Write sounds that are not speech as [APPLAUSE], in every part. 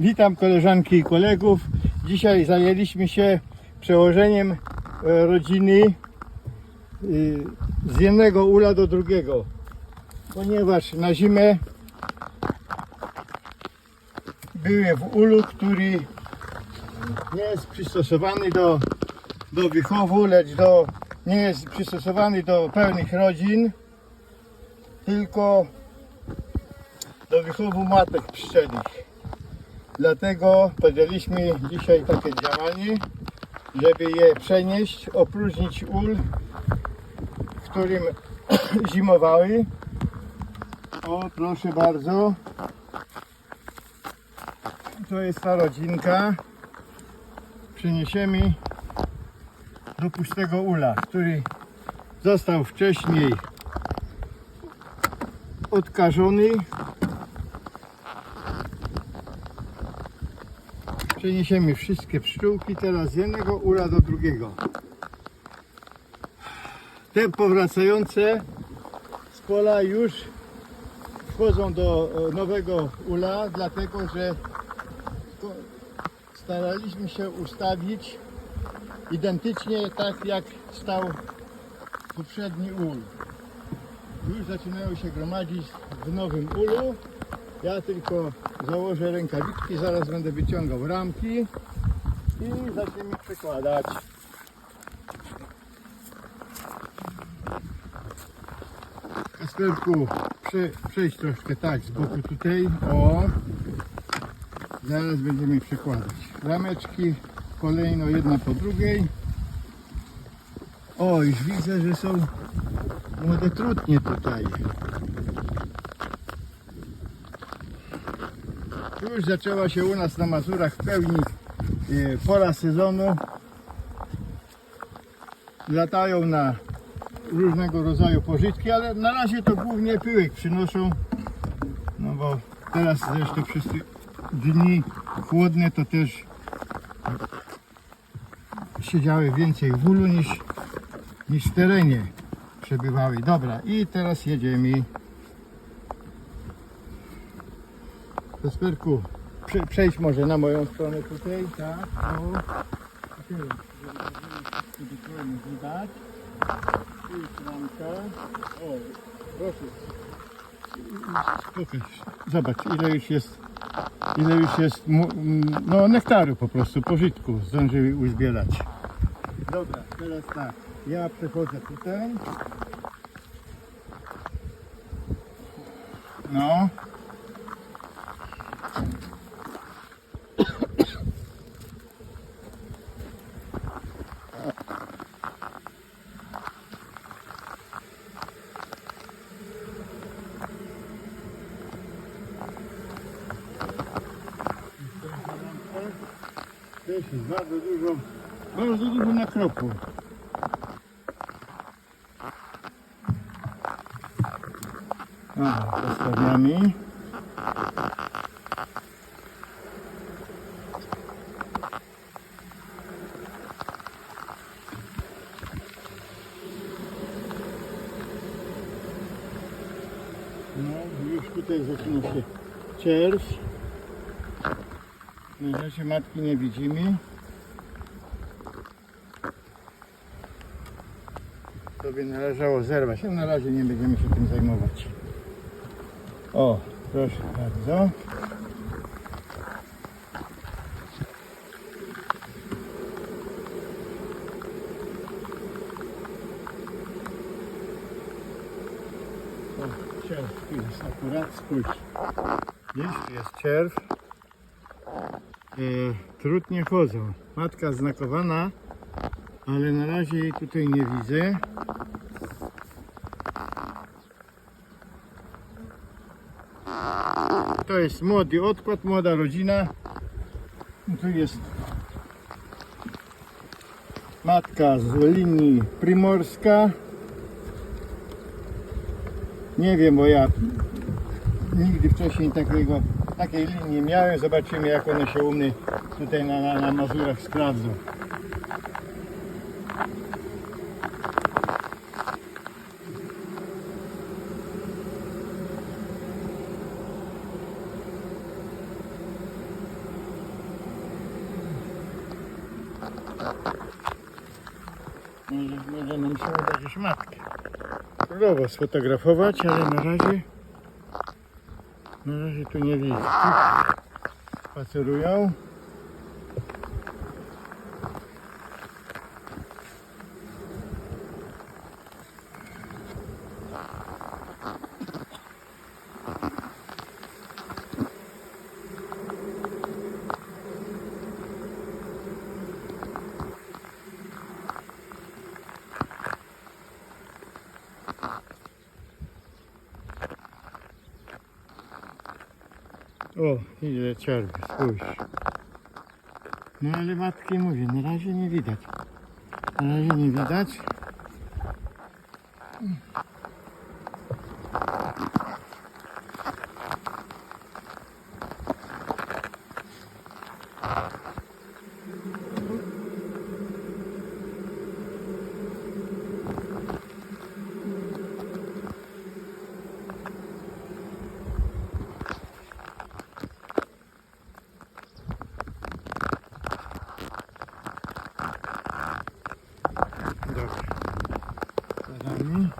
Witam koleżanki i kolegów. Dzisiaj zajęliśmy się przełożeniem e, rodziny y, z jednego ula do drugiego, ponieważ na zimę były w ulu, który nie jest przystosowany do, do wychowu, lecz do, nie jest przystosowany do pełnych rodzin, tylko do wychowu matek pszczelich. Dlatego podjęliśmy dzisiaj takie działanie, żeby je przenieść, opróżnić ul, w którym [CLEARS THROAT] zimowały. O, proszę bardzo. To jest ta rodzinka. Przeniesiemy do pustego ula, który został wcześniej odkażony Przeniesiemy wszystkie pszczółki teraz z jednego ula do drugiego. Te powracające z pola już wchodzą do e, nowego ula, dlatego że staraliśmy się ustawić identycznie tak jak stał poprzedni ul. Już zaczynają się gromadzić w nowym ulu. Ja tylko założę rękawiczki, zaraz będę wyciągał ramki i zaczniemy przekładać. Kasperku, prze, przejdź troszkę tak z boku tutaj, o. Zaraz będziemy przekładać. Rameczki kolejno jedna po drugiej. O, już widzę, że są młode trutnie tutaj. Już zaczęła się u nas na Mazurach w pełni e, pora sezonu. Latają na różnego rodzaju pożytki, ale na razie to głównie pyłek przynoszą. No bo teraz zresztą przez dni chłodne to też siedziały więcej w ulu niż, niż w terenie przebywały. Dobra, i teraz jedziemy. Kasperku, prze, przejdź może na moją stronę tutaj, tak. Tutaj, żeby dokładnie widać. Tu jest ramka. O, proszę. Pokaż, zobacz ile już jest, ile już jest, mu- m, no nektaru po prostu, pożytku zdążyły uzbierać. Dobra, teraz tak, ja przechodzę tutaj. No. Też jest bardzo dużo, bardzo dużo nakropu. Dobra, postawiamy. No, już tutaj zaczyna się czerw. Na razie matki nie widzimy. To by należało zerwać, a na razie nie będziemy się tym zajmować. O, proszę bardzo. Czerw tu jest akurat, spójrz. Jest, jest czerw. E, trudnie chodzą. Matka znakowana, ale na razie jej tutaj nie widzę. To jest młody odkład, młoda rodzina. I Tu jest matka z linii primorska. Nie wiem, bo ja nigdy wcześniej takiego, takiej linii miałem. Zobaczymy jak one się u mnie tutaj na, na, na Mazurach sprawdzą. Może, może nam się uda gdzieś matkę. Próbował sfotografować, ale na razie na razie tu nie widzę. Spacerują. O, ile czerwy, spójrz. No ale matki mówię, na razie nie widać. Na razie nie widać. Dobra. Za nami.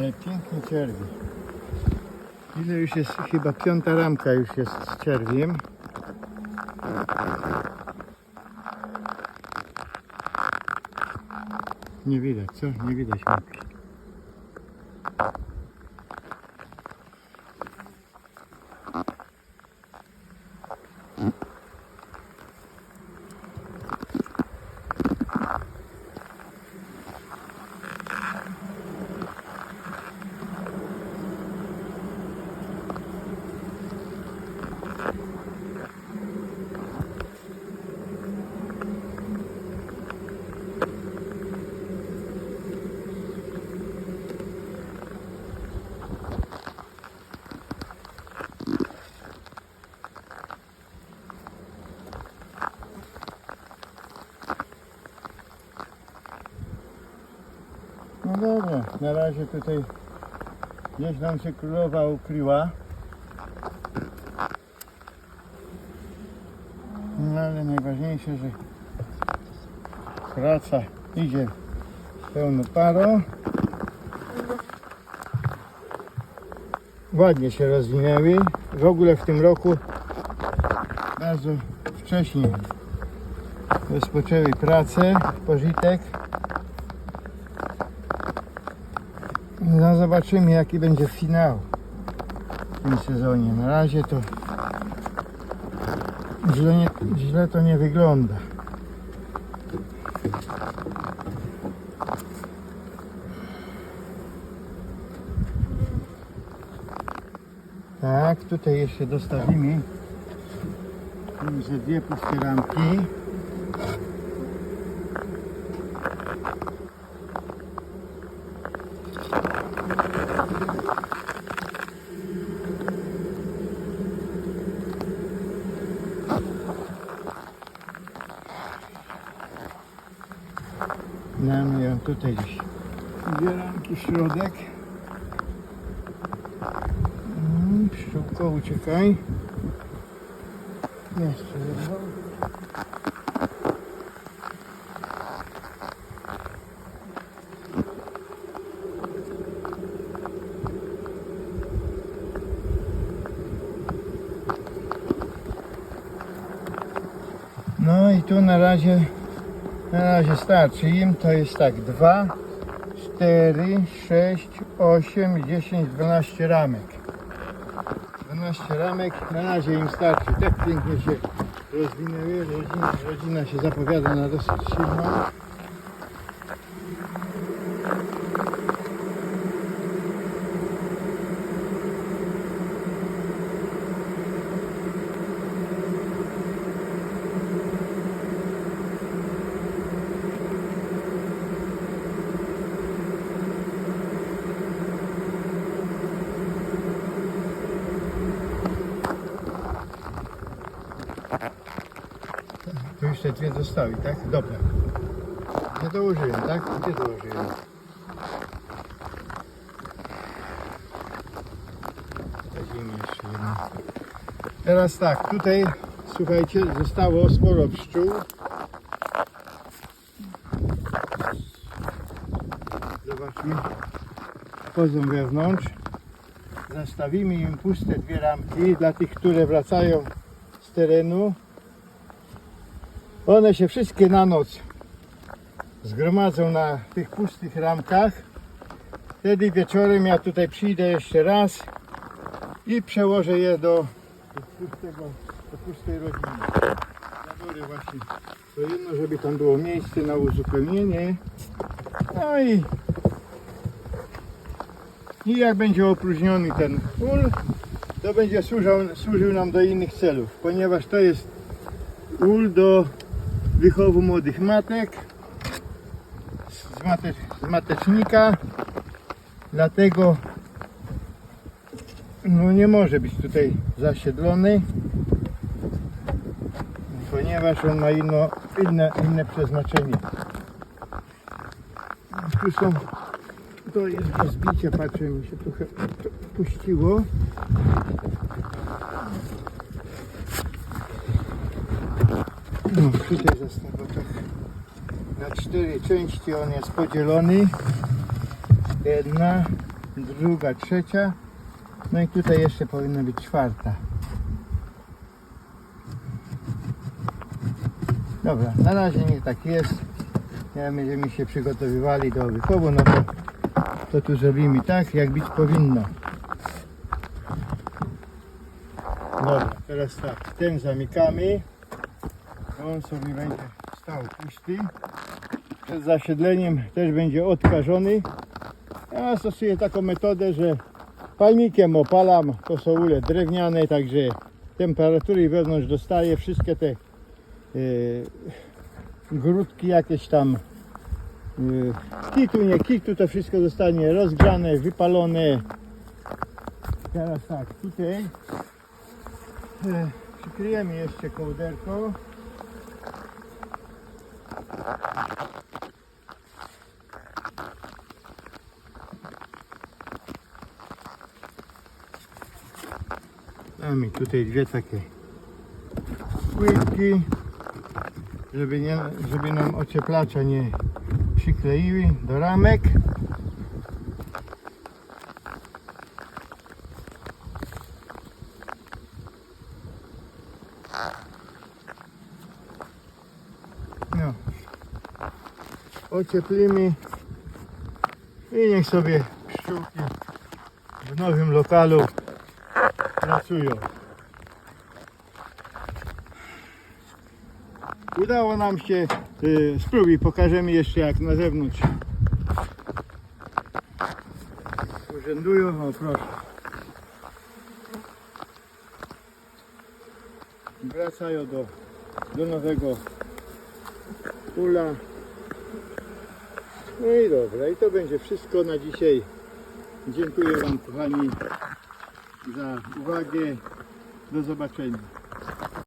Ale pięknie czerwi. Ile już jest? Chyba piąta ramka już jest z czerwiem. Nie widać, co? Nie widać matki. Dobra, na razie tutaj gdzieś nam się królowa ukryła. No ale najważniejsze, że praca idzie pełną parą. Ładnie się rozwinęły. W ogóle w tym roku bardzo wcześnie rozpoczęły pracę, pożytek. No zobaczymy jaki będzie finał w tym sezonie. Na razie to źle, nie, źle to nie wygląda. Tak, tutaj jeszcze dostawimy ze dwie puste ramki. Dwie ramki w środek. Mm, Pszczółko, uciekaj. Jeszcze jedno. No i tu na razie na razie starczy im. To jest tak 2, 4, 6, 8, 10, 12 ramek. 12 ramek na razie im starczy. Tak pięknie się rozwinęły. Rodzina, rodzina się zapowiada na dosyć silną. Jeszcze dwie zostały, tak? Dobra. Nie dołożyłem, tak? Gdzie dołożyłem? Weźmiemy jeszcze jedno. Teraz tak, tutaj słuchajcie, zostało sporo pszczół. Zobaczmy. Wchodzą wewnątrz. Zastawimy im puste dwie ramki dla tych, które wracają z terenu. One się wszystkie na noc zgromadzą na tych pustych ramkach. Wtedy wieczorem ja tutaj przyjdę jeszcze raz i przełożę je do pustego, do pustej rodziny. Zabiorę właśnie to jedno, żeby tam było miejsce na uzupełnienie. No i, i jak będzie opróżniony ten ul, to będzie służył, służył nam do innych celów, ponieważ to jest ul do wychowu młodych matek z, z matecznika. Dlatego no nie może być tutaj zasiedlony ponieważ on ma inno, inne, inne przeznaczenie. Tu są to jest do zbicia patrzę mi się trochę puściło tutaj zostało tak na cztery części on jest podzielony. Jedna druga trzecia. No i tutaj jeszcze powinna być czwarta. Dobra na razie niech tak jest. Ja będziemy się przygotowywali do wychowu no to to tu zrobimy tak jak być powinno. Dobra teraz tak ten zamykamy on sobie będzie stał pusty przed zasiedleniem też będzie odkażony. Ja stosuję taką metodę, że palnikiem opalam, to są ule drewniane, także temperatury wewnątrz dostaje wszystkie te yy, grudki jakieś tam yy, kitu, nie kitu, to wszystko zostanie rozgrzane, wypalone. Teraz tak, tutaj yy, przykryjemy jeszcze kołderką. Mamy tutaj dwie takie płytki, żeby, nie, żeby nam ocieplacza nie przykleiły do ramek. No. Ocieplimy i niech sobie pszczółki w nowym lokalu pracują. Udało nam się, y, spróbuj, pokażemy jeszcze jak na zewnątrz urzędują, o proszę. Wracają do, do nowego ula. No i dobra, i to będzie wszystko na dzisiaj. Dziękuję Wam kochani za uwagę. Do zobaczenia.